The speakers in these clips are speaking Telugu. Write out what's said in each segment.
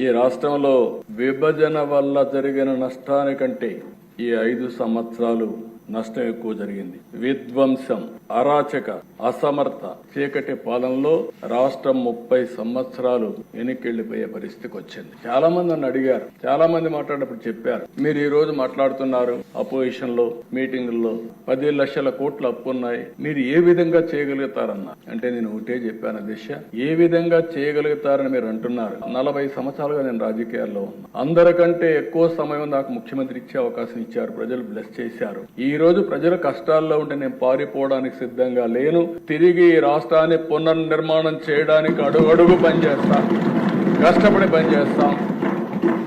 ఈ రాష్ట్రంలో విభజన వల్ల జరిగిన నష్టానికంటే ఈ ఐదు సంవత్సరాలు నష్టం ఎక్కువ జరిగింది. విధ్వంసం అరాచక అసమర్థ చీకటి పాలనలో రాష్ట్రం ముప్పై సంవత్సరాలు వెనక్కిళ్ళిపోయే పరిస్థితికి వచ్చింది. చాలా మంది నన్ను అడిగారు. చాలా మంది మాట్లాడినప్పుడు చెప్పారు. మీరు ఈ రోజు మాట్లాడుతున్నారు అపోజిషన్లో మీటింగుల్లో పది లక్షల కోట్లు అప్పు ఉన్నాయి మీరు ఏ విధంగా చేయగలుగుతారన్న? అంటే నేను ఒకటే చెప్పాను దిశ ఏ విధంగా చేయగలుగుతారని మీరు అంటున్నారు? నలభై సంవత్సరాలుగా నేను రాజకీయాల్లో ఉన్నా. అందరికంటే ఎక్కువ సమయం నాకు ముఖ్యమంత్రి ఇచ్చే అవకాశం ఇచ్చారు. ప్రజలు బ్లెస్ చేశారు. ఈ ఈరోజు ప్రజలు కష్టాల్లో ఉంటే నేను పారిపోవడానికి సిద్ధంగా లేను. తిరిగి ఈ రాష్ట్రాన్ని పునర్నిర్మాణం చేయడానికి అడుగడుగు పనిచేస్తాను కష్టపడి పనిచేస్తాం.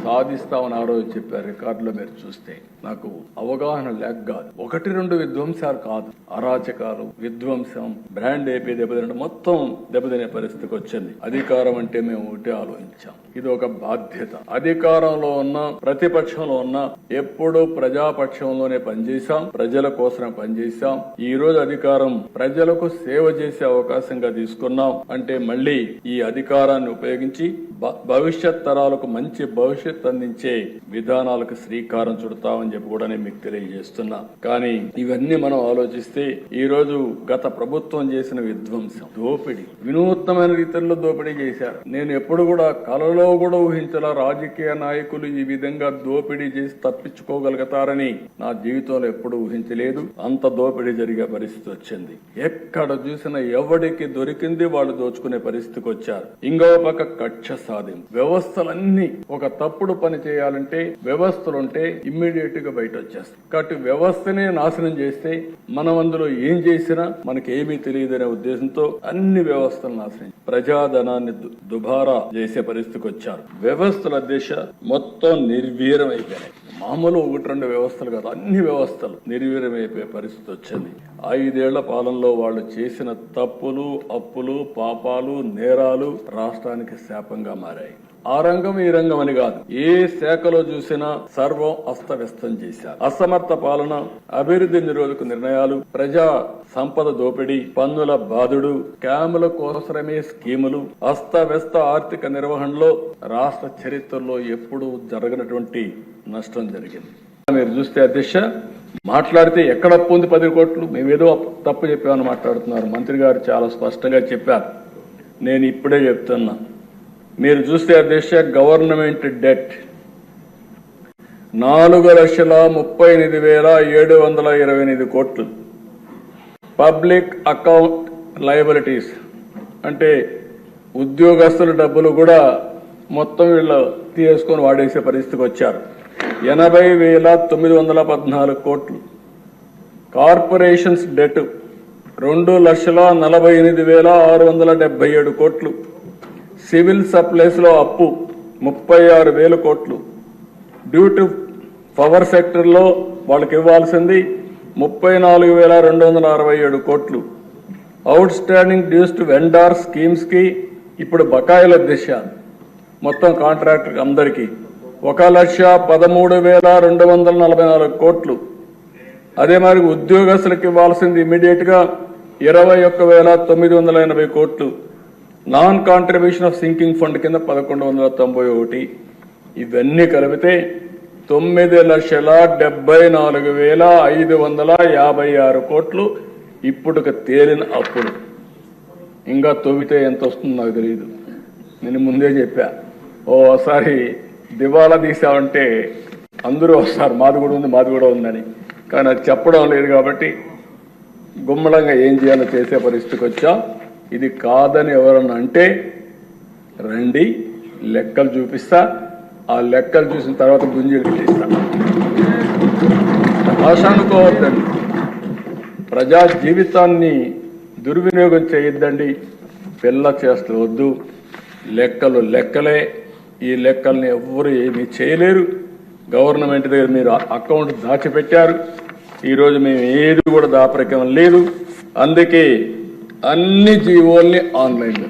సాధిస్తామని ఆ రోజు చెప్పారు రికార్డులో మీరు చూస్తే. నాకు అవగాహన లేక కాదు. ఒకటి రెండు విధ్వంసాలు కాదు. అరాచకాలు విధ్వంసం బ్రాండ్ ఏపీ దెబ్బతినడం మొత్తం దెబ్బతినే పరిస్థితికి వచ్చింది. అధికారం అంటే మేము ఒకటి ఆలోచించాం. ఇది ఒక బాధ్యత. అధికారంలో ఉన్న ప్రతిపక్షంలో ఉన్న ఎప్పుడు ప్రజాపక్షంలోనే పనిచేశాం ప్రజల కోసం పనిచేశాం. ఈ రోజు అధికారం ప్రజలకు సేవ చేసే అవకాశంగా తీసుకున్నాం. అంటే మళ్ళీ ఈ అధికారాన్ని ఉపయోగించి భ- భవిష్యత్ తరాలకు మంచి భవిష్యత్ అందించే విధానాలకు శ్రీకారం చుడతామని చెప్పి కూడా నేను మీకు తెలియజేస్తున్నా. కానీ ఇవన్నీ మనం ఆలోచిస్తే ఈ రోజు గత ప్రభుత్వం చేసిన విధ్వంసం దోపిడీ వినూత్నమైన రీతిలో దోపిడీ చేశారు. నేను ఎప్పుడు కూడా కలలో కూడా ఊహించలా రాజకీయ నాయకులు ఈ విధంగా దోపిడీ చేసి తప్పించుకోగలుగుతారని నా జీవితంలో ఎప్పుడు ఊహించలేదు. అంత దోపిడీ జరిగే పరిస్థితి వచ్చింది. ఎక్కడ చూసినా ఎవడికి దొరికింది వాళ్ళు దోచుకునే పరిస్థితికి వచ్చారు. ఇంకో పక్క కక్ష సాధింపు వ్యవస్థలన్నీ ఒక తప్పు తప్పుడు పని చేయాలంటే వ్యవస్థలుంటే ఇమ్మీడియట్గా బయట వచ్చేస్తాయి కాబట్టి వ్యవస్థనే నాశనం చేస్తే మనం అందులో ఏం చేసినా మనకి ఏమీ తెలియదనే ఉద్దేశంతో అన్ని వ్యవస్థలు నాశనం ప్రజాధనాన్ని దు- దుబారా చేసే పరిస్థితికి వచ్చారు వ్యవస్థల దిశ మొత్తం నిర్వీర్యం అయిపోయినాయి మామూలు ఒకటి రెండు వ్యవస్థలు కాదు అన్ని వ్యవస్థలు నిర్వీరమైపోయే పరిస్థితి వచ్చింది ఐదేళ్ళ పాలనలో వాళ్ళు చేసిన తప్పులు అప్పులు పాపాలు నేరాలు రాష్ట్రానికి శాపంగా మారాయి. ఆ రంగం ఈ రంగం అని కాదు. ఏ శాఖలో చూసినా సర్వం అస్తవ్యస్తం చేశారు. అసమర్థ పాలన అభివృద్ధి నిరోధక నిర్ణయాలు ప్రజా సంపద దోపిడీ పన్నుల బాధుడు క్యాముల కోసరమే స్కీములు అస్తవ్యస్త ఆర్థిక నిర్వహణలో రాష్ట్ర చరిత్రలో ఎప్పుడూ జరగనటువంటి నష్టం జరిగింది. మీరు చూస్తే అధ్యక్ష మాట్లాడితే ఎక్కడ అప్పు ఉంది పది కోట్లు? మేమేదో తప్పు చెప్పామని మాట్లాడుతున్నారు. మంత్రి గారు చాలా స్పష్టంగా చెప్పారు. నేను ఇప్పుడే చెప్తున్నా. మీరు చూస్తే అధ్యక్ష గవర్నమెంట్ డెట్. నాలుగు లక్షల ముప్పై ఎనిమిది వేల ఏడు వందల ఇరవై ఎనిమిది కోట్లు. Public account liabilities. అంటే ఉద్యోగస్తుల డబ్బులు కూడా మొత్తం వీళ్ళు తీసుకొని వాడేసే పరిస్థితికి వచ్చారు. ఎనభై వేల తొమ్మిది వందల పద్నాలుగు కోట్లు. Corporations debt. రెండు లక్షల నలభై ఎనిమిది వేల ఆరు వందల డెబ్బై ఏడు కోట్లు. సివిల్ సప్లైస్లో అప్పు ముప్పై ఆరు వేల కోట్లు. డ్యూ టు పవర్ సెక్టర్లో వాళ్ళకి ఇవ్వాల్సింది ముప్పై నాలుగు వేల రెండు వందల అరవై ఏడు కోట్లు. Outstanding dues to vendor స్కీమ్స్కి ఇప్పుడు బకాయిల దిశ. మొత్తం కాంట్రాక్టర్ అందరికీ ఒక లక్ష పదమూడు వేల రెండు వందల నలభై నాలుగు కోట్లు. అదే మరి ఉద్యోగస్తులకు ఇవ్వాల్సింది ఇమీడియట్గా ఇరవై ఒక్క వేల తొమ్మిది వందల ఎనభై కోట్లు. Non contribution of sinking fund కింద పదకొండు వందల తొంభై ఒకటి. ఇవన్నీ కలిపితే తొమ్మిది లక్షల డెబ్బై నాలుగు వేల ఐదు వందల యాభై ఆరు కోట్లు ఇప్పుడు తేలిన అప్పులు. ఇంకా తవ్వితే ఎంత వస్తుందో నాకు తెలియదు నేను ముందే చెప్పా. ఓసారి దివాలా తీసామంటే అందరూ వస్తారు. మాది కూడా ఉంది మాది కూడా ఉందని. కానీ అది చెప్పడం లేదు కాబట్టి గుమ్మడంగా ఏం చేయాలో చేసే పరిస్థితికి వచ్చాం. ఇది కాదని ఎవరన్నా అంటే రండి లెక్కలు చూపిస్తా. ఆ లెక్కలు చూసిన తర్వాత గుంజీలు పెట్టిస్తా. భాష అనుకోవద్దండి ప్రజా జీవితాన్ని దుర్వినియోగం చేయొద్దండి. పిల్ల చేస్తూ వద్దు. లెక్కలు లెక్కలే. ఈ లెక్కల్ని ఎవ్వరు ఏమీ చేయలేరు. గవర్నమెంట్ దగ్గర మీరు అకౌంట్ దాచిపెట్టారు. ఈరోజు మేము ఏది కూడా దాపరికం లేదు. అందుకే అన్ని జీవోల్ని ఆన్లైన్లో